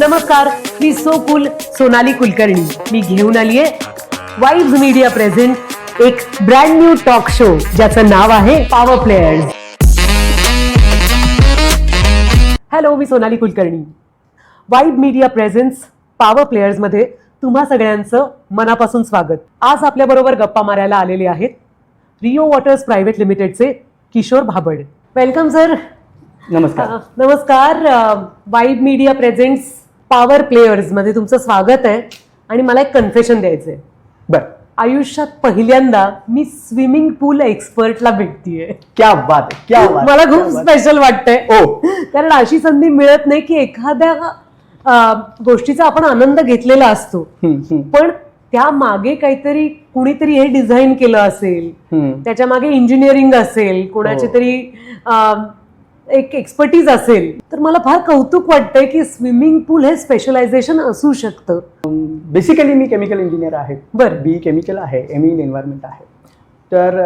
नमस्कार मी सो कुल सोनाली कुलकर्णी. मी घेऊन आलीये वाईब्स मीडिया प्रेझेंट एक ब्रँड न्यू टॉक शो ज्याचं नाव आहे पॉवर प्लेयर्स हॅलो मी Sonali Kulkarni. Vibe media presents power प्लेयर्समध्ये तुम्हा सगळ्यांचं मनापासून स्वागत. आज आपल्या बरोबर गप्पा मारायला आलेले आहेत रिओ वॉटर्स प्रायव्हेट लिमिटेडचे किशोर भाबड. वेलकम सर नमस्कार. नमस्कार वाईब मीडिया प्रेझेंट्स पॉवर प्लेयर्समध्ये तुमचं स्वागत आहे. आणि मला एक कन्फेशन द्यायचंय. बर. आयुष्यात पहिल्यांदा मी स्विमिंग पूल एक्सपर्टला भेटतीये. क्या बात आहे, क्या बात मला आहे, खूप स्पेशल वाटतंय. आहे. ओ कारण अशी संधी मिळत नाही की एखाद्या गोष्टीचा आपण आनंद घेतलेला असतो. पण त्या मागे काहीतरी कुणीतरी हे डिझाईन केलं असेल. त्याच्यामागे इंजिनिअरिंग असेल कोणाचे हो. तरी एक एक्सपर्टीज असेल तर मला फार कौतुक वाटतंय की स्विमिंग पूल हे स्पेशलायझेशन असू शकतं. बेसिकली मी केमिकल इंजिनियर आहे. बरं. बी केमिकल आहे एम इन एन्व्हायरमेंट आहे. तर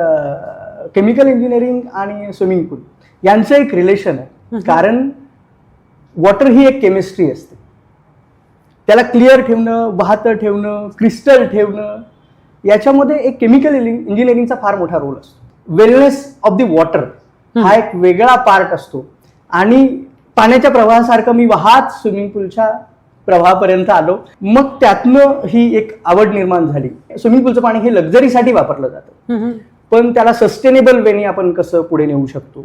केमिकल इंजिनिअरिंग आणि स्विमिंग पूल यांचं एक रिलेशन आहे. कारण वॉटर ही एक केमिस्ट्री असते. त्याला क्लिअर ठेवणं वाहतं ठेवणं क्रिस्टल ठेवणं याच्यामध्ये एक केमिकल इंजिनिअरिंगचा फार मोठा रोल असतो. वेलनेस ऑफ द वॉटर हा एक वेगळा पार्ट असतो. आणि पाण्याच्या प्रवाहासारखं मी वाहत स्विमिंग पूलच्या प्रवाहापर्यंत आलो. मग त्यातनं ही एक आवड निर्माण झाली. स्विमिंग पूलचं पाणी हे लक्झरीसाठी वापरलं जातं. पण त्याला सस्टेनेबल वेने आपण कसं पुढे नेऊ शकतो?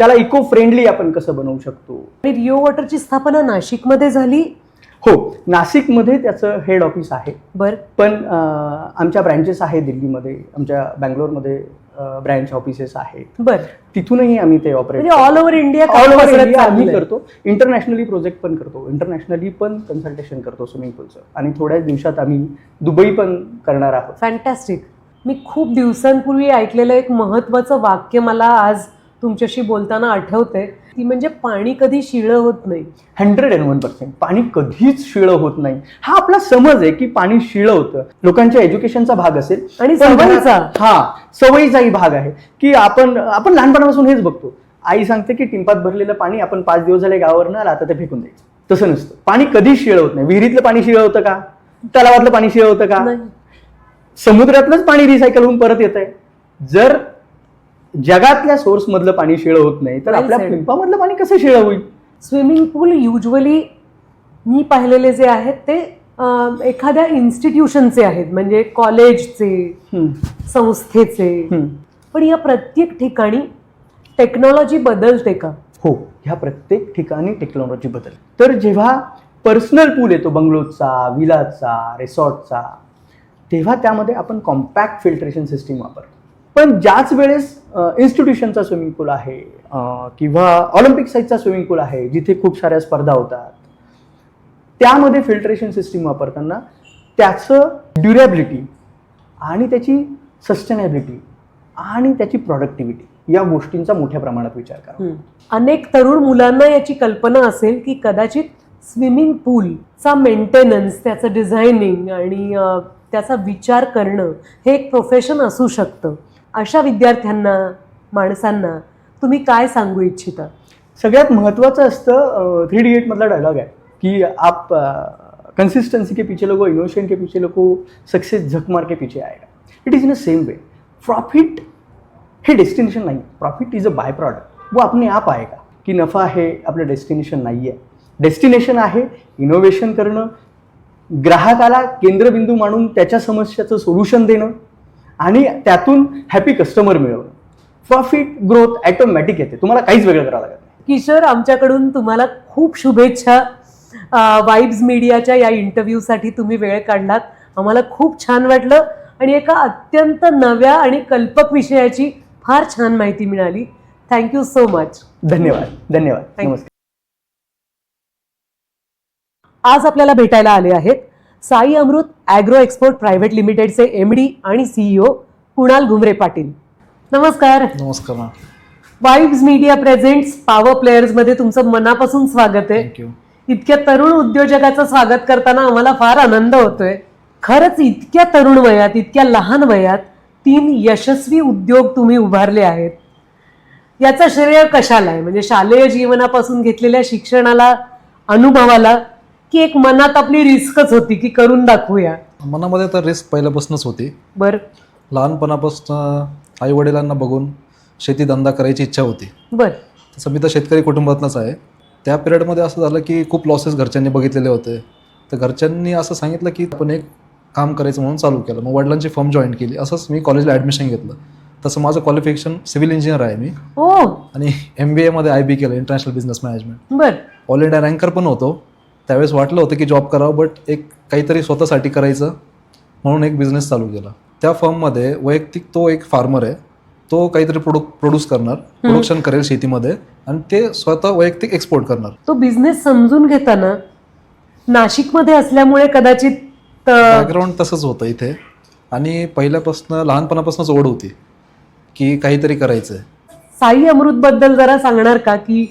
त्याला इको फ्रेंडली आपण कसं बनवू शकतो? आणि रिओ वॉटरची स्थापना नाशिकमध्ये झाली? हो नाशिकमध्ये त्याचं हेड ऑफिस आहे. बर. पण आमच्या ब्रँचेस आहे दिल्लीमध्ये आमच्या बँगलोरमध्ये ब्रँच ऑफिसेस आहेत. बर. तिथूनही आम्ही ते operate all over India all over India आम्ही करतो. इंटरनॅशनली प्रोजेक्ट पण करतो. इंटरनॅशनली पण कन्सल्टेशन करतो स्विमिंग पूलचं आणि थोड्याच दिवसात आम्ही दुबई पण करणार आहोत. फॅन्टॅस्टिक मी खूप दिवसांपूर्वी ऐकलेलं एक महत्वाचं वाक्य मला आज तुमच्याशी बोलताना आठवतंय. ती म्हणजे पाणी कधी शिळं होत नाही. Hundred and one percent. पाणी कधीच शिळं होत नाही. हा आपला समज आहे की पाणी शिळं होतं. लोकांच्या एज्युकेशनचा भाग असेल. आणि सवयीचा. हा सवयीचाही भाग आहे की आपण आपण लहानपणापासून हेच बघतो. आई सांगते की टिंपात भरलेलं पाणी आपण पाच दिवस झाले गावावर ना आता ते फेकून द्यायचं. तसं नसतं. पाणी कधी शिळं होत नाही. विहिरीतलं पाणी शिळं होतं का? तलावातलं पाणी शिळं होतं का? समुद्रातलंच पाणी रिसायकल होऊन परत येत आहे जर जगातल्या सोर्स मधलं पाणी शिळं होत नाही. तर Well आपल्या said. पिंपामधलं पाणी कसं शिळं होईल? स्विमिंग पूल युजली मी पाहिलेले जे आहेत ते अं, एखाद्या इन्स्टिट्यूशनचे आहेत. म्हणजे कॉलेजचे हम्म, संस्थेचे. हम्म. पण या प्रत्येक ठिकाणी टेक्नॉलॉजी बदलते का? हो ह्या प्रत्येक ठिकाणी टेक्नॉलॉजी बदल. तर जेव्हा पर्सनल पूल येतो बंगलोरचा विलाचा रिसॉर्टचा तेव्हा त्यामध्ये आपण कॉम्पॅक्ट फिल्ट्रेशन सिस्टीम वापरतो. पण ज्याच वेळेस इन्स्टिट्यूशनचा स्विमिंग पूल आहे किंवा ऑलिम्पिक साईजचा स्विमिंग पूल आहे जिथे खूप साऱ्या स्पर्धा होतात त्यामध्ये फिल्ट्रेशन सिस्टीम वापरताना त्याचं ड्युरेबिलिटी आणि त्याची सस्टेनेबिलिटी आणि त्याची प्रॉडक्टिव्हिटी या गोष्टींचा मोठ्या प्रमाणात विचार करा. अनेक तरुण मुलांना याची कल्पना असेल की कदाचित स्विमिंग पूलचा मेंटेनन्स त्याचं डिझायनिंग आणि त्याचा विचार करणं हे एक प्रोफेशन असू शकतं. अशा विद्यार्थ्यांना माणसांना तुम्ही काय सांगू इच्छिता? सगळ्यात महत्त्वाचं असतं थ्री डी डायलॉग आहे. की आप कन्सिस्टन्सी के पीछे लोगो इनोवेशन के पीछे लोगो सक्सेस झक मार के पीछे आएगा. It is in a same way profit हे डेस्टिनेशन नाही profit is a by product वो अपने आप आएगा की नफा हे आपलं डेस्टिनेशन नाही आहे डेस्टिनेशन आहे इनोव्हेशन करणं ग्राहकाला केंद्रबिंदू मानून त्याच्या समस्याचं सोल्युशन देणं आणि त्यातून हॅपी कस्टमर मिळवणं. प्रॉफिट ग्रोथ ॲटोमॅटिक येते. तुम्हाला काहीच वेगळं करावं लागत नाही. किशोर आमच्याकडून तुम्हाला खूप शुभेच्छा. वाईब्स मीडियाच्या या इंटरव्ह्यूसाठी तुम्ही वेळ काढलात. आम्हाला खूप छान वाटलं आणि एका अत्यंत नव्या आणि कल्पक विषयाची फार छान माहिती मिळाली. थँक्यू सो मच धन्यवाद. धन्यवाद. नमस्कार. आज आपल्याला भेटायला आले आहेत Sai Amrut agro export private लिमिटेडचे एम डी आणि सीईओ कुणाल घुमरे पाटील. नमस्कार. नमस्कार वाईब्स मीडिया प्रेझेंट्स पॉवर प्लेयर्समध्ये तुमचं मनापासून स्वागत आहे. इतक्या तरुण उद्योजकाचं स्वागत करताना आम्हाला फार आनंद होतोय. खरंच इतक्या तरुण वयात इतक्या लहान वयात तीन यशस्वी उद्योग तुम्ही उभारले आहेत. याचा श्रेय कशाला आहे? म्हणजे शालेय जीवनापासून घेतलेल्या शिक्षणाला अनुभवाला की एक मनात आपली रिस्कच होती की करून दाखवूया. मनामध्ये तर रिस्क पहिल्यापासूनच होती. बर. लहानपणापासून आई वडिलांना बघून शेती धंदा करायची इच्छा होती. बर. तसं मी तर शेतकरी कुटुंबातनंच आहे. त्या पिरियडमध्ये असं झालं की खूप लॉसेस घरच्यांनी बघितलेले होते. तर घरच्यांनी असं सांगितलं की आपण एक काम करायचं म्हणून चालू केलं. मग वडिलांची फर्म जॉईन केली. असंच मी कॉलेजला ॲडमिशन घेतलं. तसं माझं क्वालिफिकेशन सिव्हिल इंजिनियर आहे मी. ओ आणि एम बी एमध्ये आय बी केलं इंटरनॅशनल बिझनेस मॅनेजमेंट बर. ऑल इंडिया रँकर पण होतो. त्यावेळेस वाटलं होतं की जॉब करावं बट एक काहीतरी स्वतःसाठी करायचं म्हणून एक बिझनेस चालू केला. त्या फर्ममध्ये वैयक्तिक तो एक फार्मर आहे. तो काहीतरी प्रोडु प्रोड्यूस करणार प्रोडक्शन करेल शेतीमध्ये आणि ते स्वतः वैयक्तिक एक्सपोर्ट करणार. तो बिझनेस समजून घेताना नाशिकमध्ये असल्यामुळे कदाचित बॅकग्राऊंड तसंच होतं इथे. आणि पहिल्यापासून लहानपणापासूनच ओढ होती की काहीतरी करायचं आहे साई अमृत बद्दल जरा सांगणार का की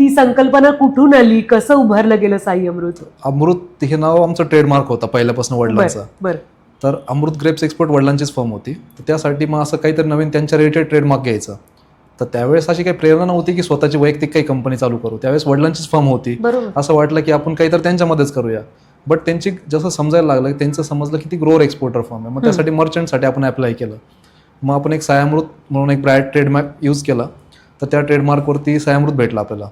ती संकल्पना कुठून आली? कसं उभारलं गेलं साई अमृत? अमृत हे नाव आमचं ट्रेडमार्क होता पहिल्यापासून वडिलांचा. बर. तर अमृत ग्रेप्स एक्सपोर्ट वडिलांचीच फर्म होती. तर त्यासाठी मग असं काहीतरी नवीन त्यांच्या रिलेटेड ट्रेडमार्क घ्यायचं. तर त्यावेळेस अशी काही प्रेरणा नव्हती की स्वतःची वैयक्तिक काही कंपनी चालू करू. त्यावेळेस वडिलांचीच फर्म होती. असं वाटलं की आपण काहीतरी त्यांच्यामध्येच करूया. बट त्यांची जसं समजायला लागलं त्यांचं समजलं की ती ग्रोअर एक्सपोर्टर फर्म आहे. मग त्यासाठी मर्चंटसाठी आपण अप्लाय केलं. मग आपण एक सायामृत म्हणून एक ब्रँड ट्रेडमार्क यूज केला. तर त्या ट्रेडमार्कवरती सायामृत भेटला आपल्याला.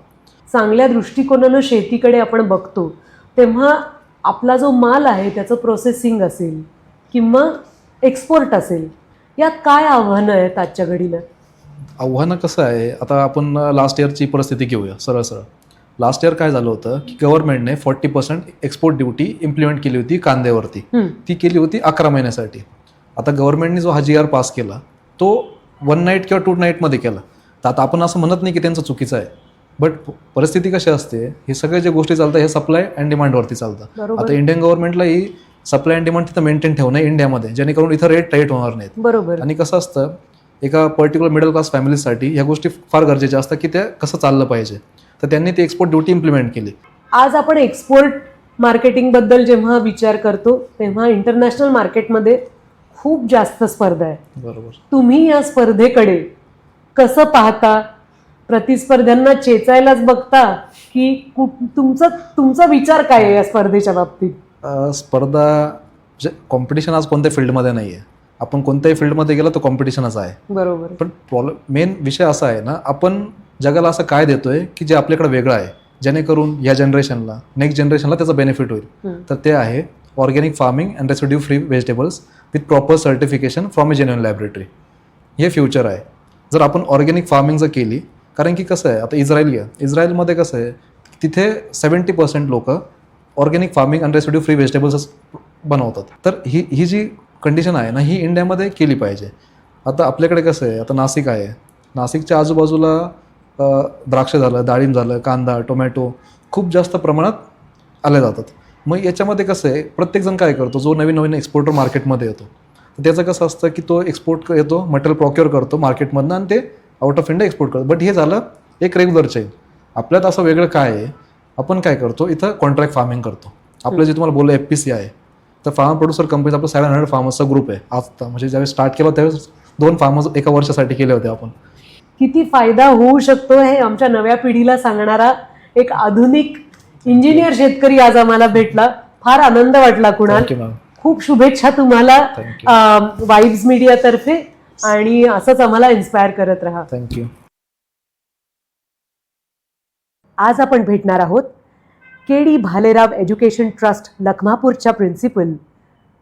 चांगल्या दृष्टिकोनानं शेतीकडे आपण बघतो तेव्हा आपला जो माल आहे त्याचं प्रोसेसिंग असेल किंवा एक्सपोर्ट असेल यात काय आव्हानं आहेत आजच्या घडीला? आव्हानं कसं आहे आता आपण लास्ट इयरची परिस्थिती घेऊया सरळ सरळ. लास्ट इयर काय झालं होतं की गव्हर्नमेंटने forty percent export duty implement केली होती कांद्यावरती. ती केली होती अकरा महिन्यासाठी. आता गव्हर्नमेंटने जो हा जी आर पास केला तो वन नाईट किंवा टू नाईटमध्ये केला. तर आता आपण असं म्हणत नाही की त्यांचं चुकीचं आहे. बट परिस्थिती कशी असते हे सगळे जे गोष्टी चालतात हे सप्लाय अँड डिमांडवरती चालतं. आता इंडियन गव्हर्नमेंटला ही सप्लाय अँड डिमांड तिथं मेंटेन ठेवणं इंडियामध्ये जेणेकरून इथं रेट टाईट होणार नाहीत. बरोबर. आणि कसं असतं एका पर्टिक्युलर मिडल क्लास फॅमिलीसाठी ह्या गोष्टी फार गरजेच्या असतात की त्या कसं चाललं पाहिजे. तर त्यांनी ती एक्सपोर्ट ड्युटी इम्प्लिमेंट केली. आज आपण एक्सपोर्ट मार्केटिंगबद्दल जेव्हा विचार करतो तेव्हा इंटरनॅशनल मार्केटमध्ये खूप जास्त स्पर्धा आहे. बरोबर. तुम्ही या स्पर्धेकडे कसं पाहता? प्रतिस्पर्ध्यांना चेचायलाच बघता की तुमचं तुमचा विचार काय आहे या स्पर्धेच्या बाबतीत? स्पर्धा कॉम्पिटिशन आज कोणत्या फील्डमध्ये नाही आहे आपण कोणत्याही फील्डमध्ये गेलो तर कॉम्पिटिशनच आहे. बरोबर. पण प्रॉब्लेम मेन विषय असा आहे ना आपण जगाला असं काय देतोय की जे आपल्याकडे वेगळं आहे. जेणेकरून या जनरेशनला नेक्स्ट जनरेशनला त्याचा बेनिफिट होईल. तर ते आहे organic farming and residue free vegetables with proper certification from a genuine laboratory हे फ्युचर आहे. जर आपण ऑर्गॅनिक फार्मिंग जर केली कारण की कसं आहे आता इस्रायल घ्या. इस्रायलमध्ये कसं आहे तिथे सेवन्टी पर्सेंट लोक organic farming and residue free vegetables बनवतात. तर ही ही जी कंडिशन आहे ना ही इंडियामध्ये केली पाहिजे. आता आपल्याकडे कसं आहे आता नाशिक आहे. नाशिकच्या आजूबाजूला द्राक्ष झालं डाळिंब झालं कांदा टोमॅटो खूप जास्त प्रमाणात आले जातात. मग याच्यामध्ये कसं आहे प्रत्येकजण काय करतो जो नवीन नवीन एक्सपोर्टर मार्केटमध्ये येतो. तर त्याचं कसं असतं की तो एक्सपोर्ट येतो मटेरियल प्रॉक्युअर करतो मार्केटमधनं आणि ते आउट ऑफ इंडिया एक्सपोर्ट करतो. बट हे झालं एक रेग्युलर चेन आपल्यात असं वेगळं काय आहे? आपण काय करतो? इथं कॉन्ट्रॅक्ट फार्मिंग करतो. आपलं जे तुम्हाला बोललं एफ पी सी आहे तर फार्म प्रोड्युसर कंपनीचा आपलं सेव्हन हंड्रेड फार्मर्सचा ग्रुप आहे आता म्हणजे ज्यावेळेस स्टार्ट केला त्यावेळेस दोन फार्मर्स एका वर्षासाठी केले होते आपण. किती फायदा होऊ शकतो हे आमच्या नव्या पिढीला सांगणारा एक आधुनिक इंजिनियर शेतकरी आज आम्हाला भेटला. फार आनंद वाटला कुणाल. खूप शुभेच्छा तुम्हाला वाईब्स मीडियातर्फे आणि असंच आम्हाला इन्स्पायर करत राहा. थँक्यू आज आपण भेटणार आहोत K D Bhalerao education trust लखमापूरच्या principal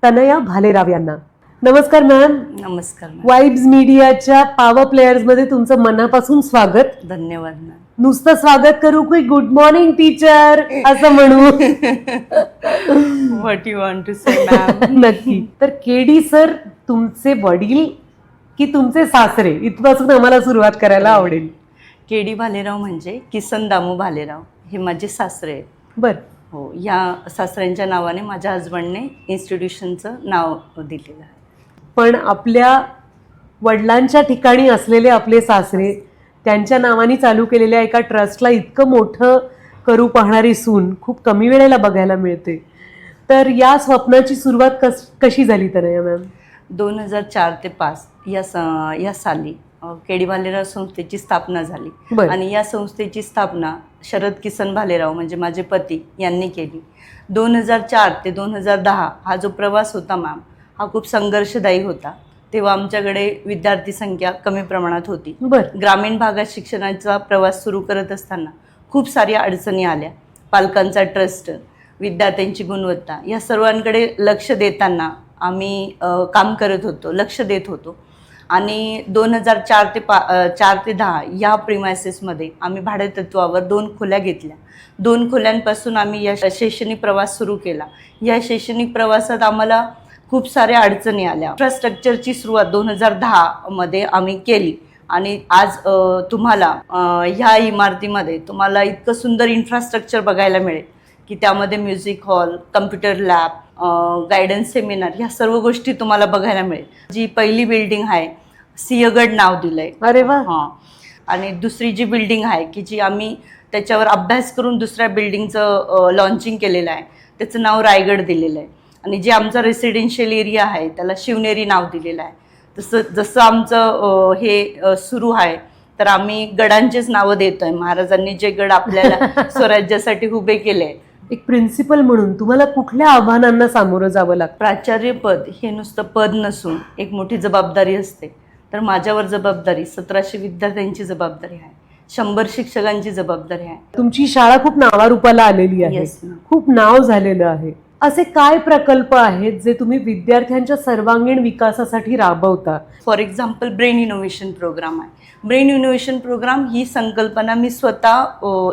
Tanaya Bhalerao यांना. नमस्कार मॅम नमस्कार वाईब्स मीडियाच्या पॉवर प्लेयर्समध्ये तुमचं मनापासून स्वागत. धन्यवाद मॅम नुसतं स्वागत करू की गुड मॉर्निंग टीचर असं म्हणू. What you want to say ma'am नक्की. तर के डी सर तुमचे वडील की तुमचे सासरे इथपासून आम्हाला सुरुवात करायला आवडेल. के डी भालेराव म्हणजे किसन दामू भालेराव. हे माझे सासरे आहेत. बर. हो या सासऱ्यांच्या नावाने माझ्या हजबंडने इन्स्टिट्यूशनचं नाव दिलेलं आहे. पण आपल्या वडिलांच्या ठिकाणी असलेले आपले सासरे त्यांच्या नावाने चालू केलेल्या एका ट्रस्टला इतकं मोठं करू पाहणारी सून खूप कमी वेळेला बघायला मिळते. तर या स्वप्नाची सुरुवात कस कशी झाली तर मॅम? दोन हजार चार ते पाच या स या साली के डी भालेराव संस्थेची स्थापना झाली. आणि या संस्थेची स्थापना शरद किसन भालेराव म्हणजे माझे पती यांनी केली. दोन हजार चार ते दोन हजार दहा हा जो प्रवास होता मॅम हा खूप संघर्षदायी होता. तेव्हा आमच्याकडे विद्यार्थी संख्या कमी प्रमाणात होती. ग्रामीण भागात शिक्षणाचा प्रवास सुरू करत असताना खूप साऱ्या अडचणी आल्या. पालकांचा ट्रस्ट विद्यार्थ्यांची गुणवत्ता या सर्वांकडे लक्ष देताना आम्ही काम करत होतो लक्ष देत होतो. आणि दोन हजार चार ते पा चार ते दहा या प्रिमायसेसमध्ये आम्ही भाडेतत्वावर दोन खोल्या घेतल्या. दोन खोल्यांपासून आम्ही या शैक्षणिक प्रवास सुरू केला. या शैक्षणिक प्रवासात आम्हाला खूप साऱ्या अडचणी आल्या. इन्फ्रास्ट्रक्चरची सुरुवात दोन हजार दहामध्ये आम्ही केली. आणि आज तुम्हाला ह्या इमारतीमध्ये तुम्हाला इतकं सुंदर इन्फ्रास्ट्रक्चर बघायला मिळेल. की त्यामध्ये music hall computer lab guidance seminar ह्या सर्व गोष्टी तुम्हाला बघायला मिळेल. जी पहिली बिल्डिंग आहे सिंहगड नाव दिलंय. अरे वा! हां. आणि दुसरी जी बिल्डिंग आहे की जी आम्ही त्याच्यावर अभ्यास करून दुसऱ्या बिल्डिंगचं लॉन्चिंग केलेलं आहे त्याचं नाव रायगड दिलेलं आहे. आणि जे आमचा रेसिडेन्शियल एरिया आहे त्याला शिवनेरी नाव दिलेलं आहे. तसं जसं आमचं हे सुरू आहे तर आम्ही गडांचेच नावं देतोय. महाराजांनी जे गड आपल्याला स्वराज्यासाठी उभे केले एक प्रिन्सिपल म्हणून तुम्हाला कुठल्या आव्हानांना सामोरं जावं लागतं? प्राचार्यपद हे नुसतं पद नसून एक मोठी जबाबदारी असते. तर माझ्यावर जबाबदारी सतराशे विद्यार्थ्यांची जबाबदारी आहे. शंभर शिक्षकांची जबाबदारी आहे. तुमची शाळा खूप नावारूपाला आलेली आहे. Yes, ma'am. खूप नाव झालेलं आहे. असे काय प्रकल्प आहेत जे तुम्ही विद्यार्थ्यांच्या सर्वांगीण विकासासाठी राबवता? For example brain innovation program आहे. ब्रेन इनोव्हेशन प्रोग्राम ही संकल्पना मी स्वतः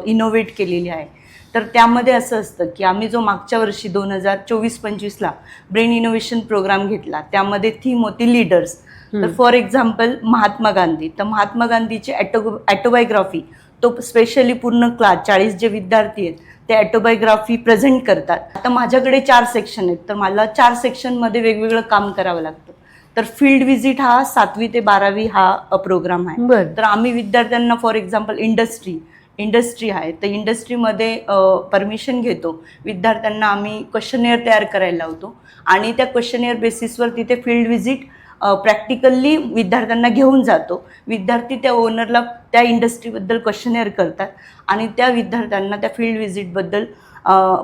इनोव्हेट केलेली आहे. तर त्यामध्ये असं असतं की आम्ही जो मागच्या वर्षी दोन हजार चोवीस पंचवीसला ब्रेन इनोव्हेशन प्रोग्राम घेतला त्यामध्ये थीम होती लीडर्स तर फॉर एक्झाम्पल महात्मा गांधी. तर महात्मा गांधीची ॲटो ॲटोबायोग्राफी तो स्पेशली पूर्ण क्लास चाळीस जे विद्यार्थी आहेत ते ॲटोबायोग्राफी प्रेझेंट करतात. आता माझ्याकडे चार सेक्शन आहेत तर मला चार सेक्शनमध्ये वेगवेगळं काम करावं लागतं. तर फील्ड व्हिजिट हा सातवी ते बारावी हा प्रोग्राम आहे. तर आम्ही विद्यार्थ्यांना फॉर एक्झाम्पल इंडस्ट्री इंडस्ट्री आहे तर इंडस्ट्रीमध्ये परमिशन घेतो. विद्यार्थ्यांना आम्ही क्वेश्चनेअर तयार करायला लावतो. आणि त्या क्वेश्चनेअर बेसिसवर तिथे फील्ड व्हिजिट प्रॅक्टिकली विद्यार्थ्यांना घेऊन जातो. विद्यार्थी त्या ओनरला त्या इंडस्ट्रीबद्दल क्वेश्चनेअर करतात. आणि त्या विद्यार्थ्यांना त्या फील्ड व्हिजिटबद्दल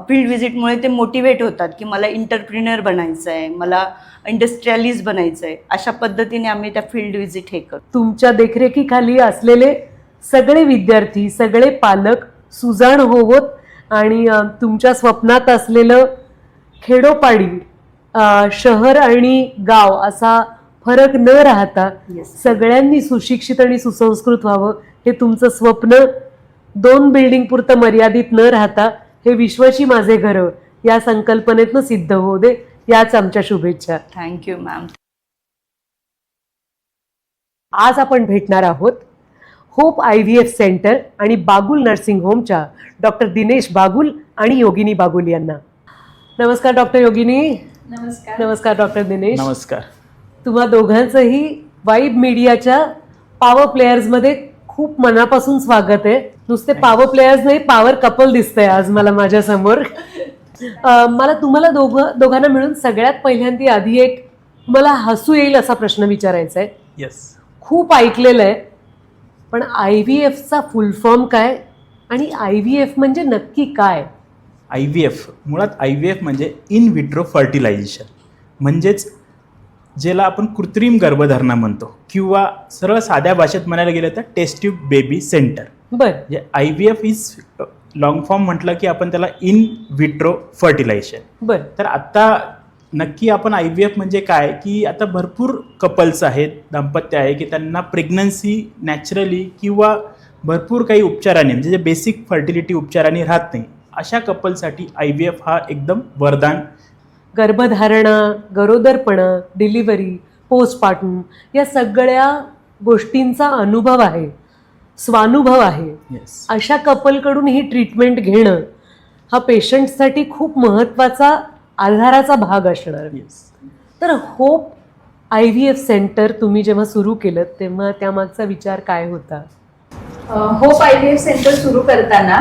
फील्ड व्हिजिटमुळे ते मोटिवेट होतात की मला इंटरप्रिनर बनायचं आहे मला इंडस्ट्रियलिस्ट बनायचं आहे अशा पद्धतीने आम्ही त्या फील्ड व्हिजिट हे करतो. तुमच्या देखरेखीखाली असलेले सगळे विद्यार्थी सगळे पालक सुजाण होवोत आणि तुमच्या स्वप्नात असलेलं खेडोपाडी शहर आणि गाव असा फरक न राहता Yes. सगळ्यांनी सुशिक्षित आणि सुसंस्कृत व्हावं हे तुमचं स्वप्न दोन बिल्डिंग पुरतं मर्यादित न राहता हे विश्वाची माझे घर या संकल्पनेतनं सिद्ध होऊ दे याच आमच्या शुभेच्छा. थँक्यू मॅम आज आपण भेटणार आहोत hope I V F centre आणि बागुल नर्सिंग होमच्या डॉक्टर दिनेश बागुल आणि योगिनी बागुल यांना. नमस्कार डॉक्टर योगिनी. नमस्कार. नमस्कार डॉक्टर दिनेश. नमस्कार. तुम्हा दोघांचंही वाईब मीडियाच्या पॉवर प्लेयर्समध्ये खूप मनापासून स्वागत आहे. नुसते पॉवर प्लेयर्स नाही पॉवर कपल दिसतंय आज मला माझ्यासमोर मला तुम्हाला दोघं दोघांना मिळून सगळ्यात पहिल्यांदा आधी एक मला हसू येईल असा प्रश्न विचारायचा आहे येस खूप ऐकलेलं आहे पण आय व्ही एफचा फुल फॉर्म काय? आणि आय व्ही एफ म्हणजे नक्की काय? आय व्ही एफ मुळात आय व्ही एफ म्हणजे इन विट्रो फर्टिलायझेशन म्हणजेच ज्याला आपण कृत्रिम गर्भधारणा म्हणतो किंवा सरळ साध्या भाषेत म्हणायला गेलं तर टेस्ट्यूब बेबी सेंटर बर. I V F is long form म्हटलं की आपण त्याला इन विट्रो फर्टिलायझेशन बर. तर आत्ता नक्की आपण आय व्ही एफ म्हणजे काय? की आता भरपूर कपल्स आहेत दाम्पत्य आहे की त्यांना प्रेग्नन्सी नॅचरली किंवा भरपूर काही उपचाराने म्हणजे जे बेसिक फर्टिलिटी उपचाराने राहत नाही अशा कपलसाठी आय व्ही एफ हा एकदम वरदान. गर्भधारणा गरोदरपणा डिलिव्हरी पोस्टपार्टम या सगळ्या गोष्टींचा अनुभव आहे स्वानुभव आहे. येस अशा कपलकडून ही ट्रीटमेंट घेणं हा पेशंटसाठी खूप महत्त्वाचा आधाराचा भाग असणार. तर hope I V F centre तुम्ही जेव्हा सुरू केलं तेव्हा त्यामागचा विचार काय होता? Hope I V F centre सुरू करताना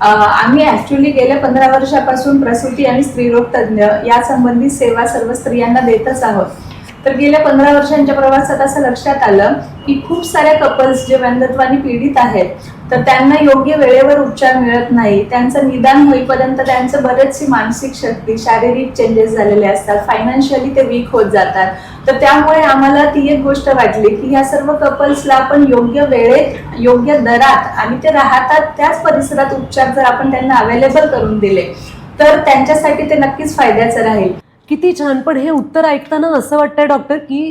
आम्ही ॲक्च्युली गेल्या पंधरा वर्षापासून प्रसूती आणि स्त्रीरोग तज्ज्ञ या संबंधित सेवा सर्व स्त्रियांना देतच आहोत. तर गेल्या पंधरा वर्षांच्या प्रवासात असं लक्षात आलं की खूप साऱ्या कपल्स जे व्यंधत्वाने पीडित आहेत तर त्यांना योग्य वेळेवर उपचार मिळत नाही. त्यांचं निदान होईपर्यंत त्यांचं बरेचशी मानसिक शक्ती शारीरिक चेंजेस झालेले असतात. फायनान्शियली ते वीक होत जातात. तर त्यामुळे आम्हाला ती एक गोष्ट वाटली की ह्या सर्व कपल्सला आपण योग्य वेळेत योग्य दरात आणि ते राहतात त्याच परिसरात उपचार जर आपण त्यांना अवेलेबल करून दिले तर त्यांच्यासाठी ते नक्कीच फायद्याचं राहील. किती छान. पण हे उत्तर ऐकताना असं वाटतंय डॉक्टर की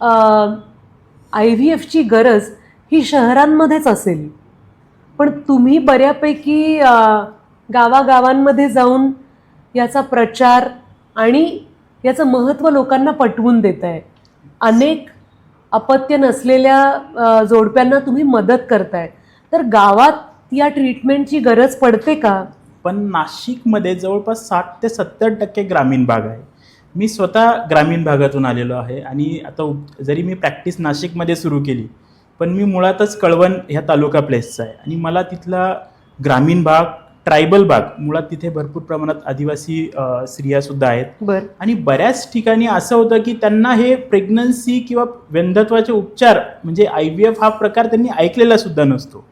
आय व्ही एफची गरज ही शहरांमध्येच असेल. पण तुम्ही बऱ्यापैकी गावागावांमध्ये जाऊन याचा प्रचार आणि याचं महत्त्व लोकांना पटवून देत आहे अनेक अपत्य नसलेल्या जोडप्यांना तुम्ही मदत करताय. तर गावात या ट्रीटमेंटची गरज पडते का? पण नाशिकमध्ये जवळपास साठ ते सत्तर टक्के ग्रामीण भाग आहे. मी स्वतः ग्रामीण भागातून आलेलो आहे आणि आता जरी मी प्रॅक्टिस नाशिकमध्ये सुरू केली पण मी मुळातच कळवण ह्या तालुका प्लेसचा आहे. आणि मला तिथला ग्रामीण भाग ट्रायबल भाग मुळात तिथे भरपूर प्रमाणात आदिवासी स्त्रियासुद्धा आहेत. बर. आणि बऱ्याच ठिकाणी असं होतं की त्यांना हे प्रेग्नन्सी किंवा व्यंधत्वाचे उपचार म्हणजे आय व्ही एफ हा प्रकार त्यांनी ऐकलेला सुद्धा नसतो.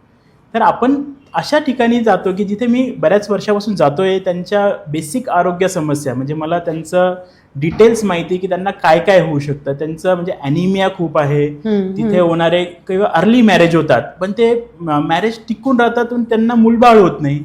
तर आपण अशा ठिकाणी जातो की जिथे मी बऱ्याच वर्षापासून जातोय त्यांच्या बेसिक आरोग्य समस्या म्हणजे मला त्यांचं डिटेल्स माहिती की त्यांना काय काय होऊ शकतं. त्यांचं म्हणजे ॲनिमिया खूप आहे. तिथे होणारे किंवा अर्ली मॅरेज होतात. पण ते मॅरेज टिकून राहतात पण त्यांना मूलबाळ होत नाही.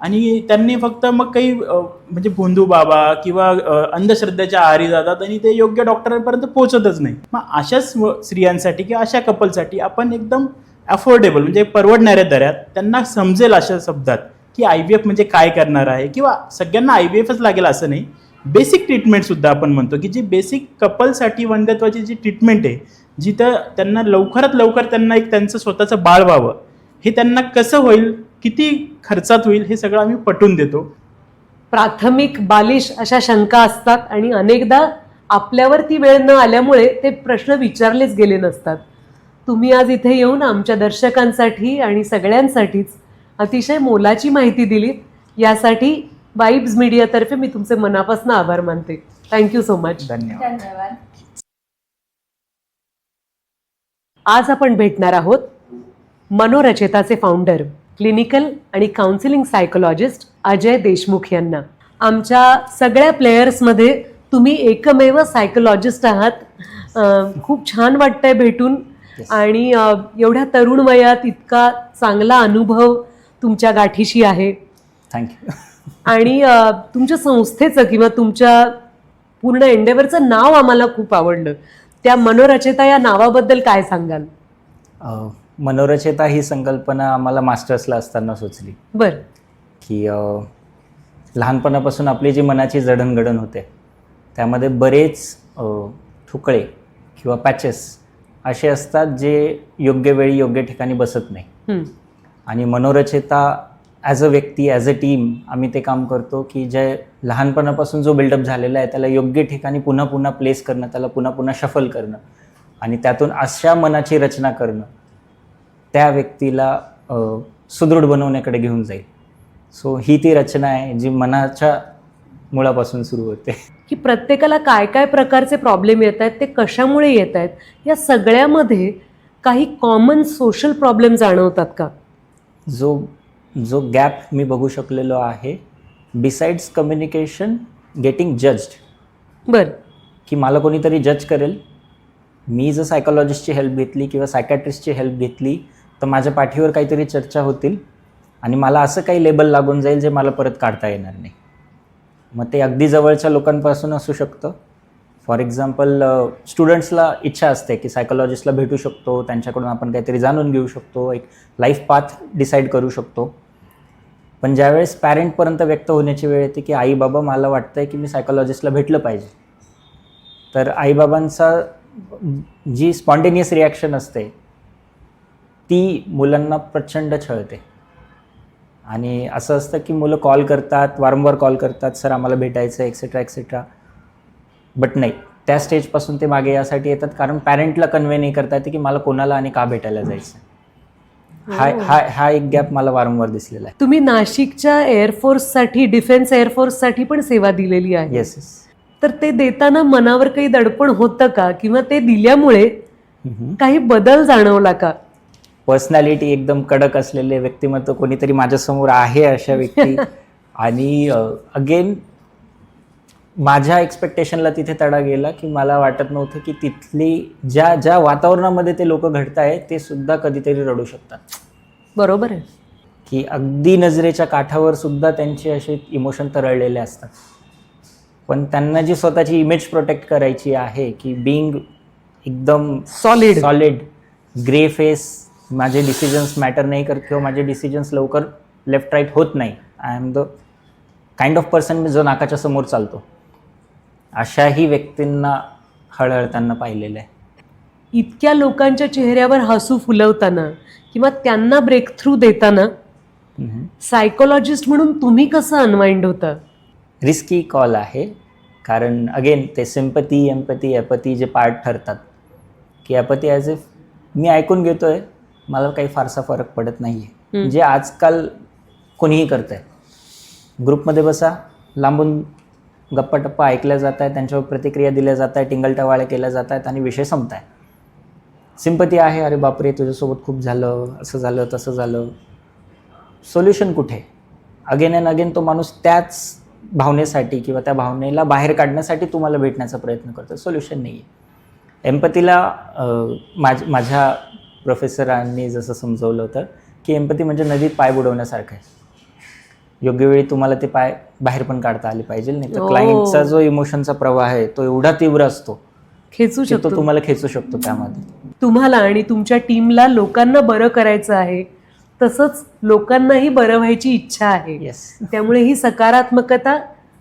आणि त्यांनी फक्त मग काही म्हणजे भोंदू बाबा किंवा अंधश्रद्धेच्या आहारी जातात आणि ते योग्य डॉक्टरांपर्यंत पोहोचतच नाही. मग अशाच स्त्रियांसाठी किंवा अशा कपलसाठी आपण एकदम अफोर्डेबल म्हणजे परवडणाऱ्या दरात त्यांना समजेल अशा शब्दात की आय व्ही एफ म्हणजे काय करणार आहे किंवा सगळ्यांना आय व्ही एफच लागेल असं नाही. बेसिक ट्रीटमेंटसुद्धा आपण म्हणतो की जी बेसिक कपलसाठी वंध्यत्वाची जी ट्रीटमेंट आहे जिथं त्यांना लवकरात लवकर त्यांना एक त्यांचं स्वतःचं बाळ व्हावं हे त्यांना कसं होईल किती खर्चात होईल हे सगळं आम्ही पटवून देतो. प्राथमिक बालिश अशा शंका असतात आणि अनेकदा आपल्यावर ती वेळ न आल्यामुळे ते प्रश्न विचारलेच गेले नसतात. तुम्ही आज इथे येऊन आमच्या दर्शकांसाठी आणि सगळ्यांसाठीच अतिशय मोलाची माहिती दिलीत. यासाठी वाईब्स मीडियातर्फे मी तुमचे मनापासून आभार मानते. थँक्यू सो मच धन्यवाद. धन्यवाद. आज आपण भेटणार आहोत मनोरचेताचे फाउंडर क्लिनिकल आणि काउन्सिलिंग सायकोलॉजिस्ट अजय देशमुख यांना. आमच्या सगळ्या प्लेयर्समध्ये तुम्ही एकमेव सायकोलॉजिस्ट आहात. खूप छान वाटतंय भेटून. आणि एवढ्या तरुण वयात इतका चांगला अनुभव तुमच्या गाठीशी आहे. थँक्यू आणि तुमच्या संस्थेचं किंवा तुमच्या पूर्ण एंडेवरचं नाव आम्हाला खूप आवडलं. त्या मनोरचेता या नावाबद्दल काय सांगाल? मनोरचेता ही संकल्पना आम्हाला मास्टर्सला असताना सुचली. बर. की लहानपणापासून आपली जी मनाची जडणघडण होते त्यामध्ये बरेच ठुकळे किंवा पॅचेस असे असतात जे योग्य वेळी योग्य ठिकाणी बसत नाही. आणि मनोरचेता ॲज अ व्यक्ती ॲज अ टीम आम्ही ते काम करतो की जे लहानपणापासून जो बिल्डअप झालेला आहे त्याला योग्य ठिकाणी पुन्हा पुन्हा प्लेस करणं त्याला पुन्हा पुन्हा शफल करणं आणि त्यातून अशा मनाची रचना करणं त्या व्यक्तीला सुदृढ बनवण्याकडे घेऊन जाईल. सो ही ती रचना आहे जी मनाच्या मुळापासून सुरू होते. की प्रत्येकाला काय काय प्रकारचे प्रॉब्लेम येत आहेत ते कशामुळे येत आहेत या सगळ्यामध्ये काही कॉमन सोशल प्रॉब्लेम जाणवतात का? जो जो गॅप मी बघू शकलेलो आहे बिसाइड्स कम्युनिकेशन गेटिंग जज्ड बर. की मला कोणीतरी जज करेल. मी जर सायकोलॉजिस्टची हेल्प घेतली किंवा सायकॅट्रिस्टची हेल्प घेतली तर माझ्या पाठीवर काहीतरी चर्चा होतील आणि मला असं काही लेबल लागून जाईल जे मला परत काढता येणार नाही. मग ते अगदी जवळच्या लोकांपासून असू शकतं. फॉर एक्झाम्पल स्टुडंट्सला इच्छा असते की सायकोलॉजिस्टला भेटू शकतो त्यांच्याकडून आपण काहीतरी जाणून घेऊ शकतो एक लाईफ पाथ डिसाईड करू शकतो. पण ज्यावेळेस पॅरेंटपर्यंत व्यक्त होण्याची वेळ येते की आई बाबा मला वाटतंय की मी सायकोलॉजिस्टला भेटलं पाहिजे. तर आईबाबांचा जी स्पॉन्टेनियस रिॲक्शन असते ती मुलांना प्रचंड छळते. आणि असं असतं की मुलं कॉल करतात वारंवार कॉल करतात सर आम्हाला भेटायचं एक्सेट्रा एक्सेट्रा बट नाही. त्या स्टेजपासून ते मागे यासाठी येतात कारण पॅरेंटला कन्वे नाही करता येते की मला कोणाला आणि का भेटायला जायचं हा हा. हा एक गॅप मला वारंवार दिसलेला आहे. तुम्ही नाशिकच्या एअरफोर्ससाठी डिफेन्स एअरफोर्ससाठी पण सेवा दिलेली आहे. येस येस तर ते देताना मनावर काही दडपण होतं का? किंवा ते दिल्यामुळे काही बदल जाणवला का? पर्सनॅलिटी एकदम कडक असलेले व्यक्तिमत्व कोणीतरी माझ्यासमोर आहे अशा व्यक्ती. आणि अगेन माझ्या एक्सपेक्टेशनला तिथे तडा गेला की मला वाटत नव्हतं की तिथली ज्या ज्या वातावरणामध्ये ते लोक घडत आहेत ते सुद्धा कधीतरी रडू शकतात. बरोबर आहे. की अगदी नजरेच्या काठावर सुद्धा त्यांचे असे इमोशन तरळलेले असतात. पण त्यांना जी स्वतःची इमेज प्रोटेक्ट करायची आहे की बिंग एकदम Solid. सॉलिड ग्रे फेस माझे डिसिजन्स मॅटर नाही करत किंवा माझे डिसिजन्स लवकर लेफ्ट राईट होत नाही. I am the kind of person जो नाकाच्या समोर चालतो. अशाही व्यक्तींना हळहळताना पाहिलेलं आहे. इतक्या लोकांच्या चेहऱ्यावर हसू फुलवताना किंवा त्यांना ब्रेक थ्रू देताना सायकोलॉजिस्ट म्हणून तुम्ही कसं अनवाइंड होता? रिस्की कॉल आहे. कारण अगेन ते सिम्पती एम्पती ॲपती जे पार्ट ठरतात. की ॲपती ॲज इफ मी ऐकून घेतोय मला काही फारसा फरक पडत नाही आहे जे आजकाल कोणीही करत आहे ग्रुपमध्ये बसा लांबून गप्पा टप्पा ऐकल्या जात आहेत त्यांच्यावर प्रतिक्रिया दिल्या जात आहेत टिंगलटवाळ्या केल्या जात आहेत आणि विषय संपत आहे सिम्पती आहे अरे बापरे तुझ्यासोबत खूप झालं असं झालं तसं झालं. सोल्युशन कुठे? अगेन अँड अगेन तो माणूस त्याच भावनेसाठी किंवा त्या भावनेला बाहेर काढण्यासाठी तुम्हाला भेटण्याचा प्रयत्न करतो सोल्युशन नाही आहे एम्पतीला माझ माझ्या प्रोफेसरांनी जसं समजवलं होतं की एम्पती म्हणजे नदीत पाय बुडवण्यासारखं आहे. योग्य वेळी तुम्हाला ते पाय बाहेर पण काढता आले पाहिजे नाही तर. क्लायंटचा जो इमोशनचा प्रवाह आहे तो एवढा तीव्र असतो खेचू शकतो. तुम्हाला खेचू शकतो त्यामध्ये. तुम्हाला आणि तुमच्या टीमला लोकांना बरं करायचं आहे तसंच लोकांनाही बरं व्हायची इच्छा आहे. येस त्यामुळे ही सकारात्मकता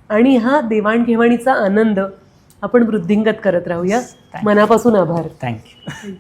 आणि हा देवाणघेवाणीचा आनंद आपण वृद्धिंगत करत राहूया. मनापासून आभार. थँक्यू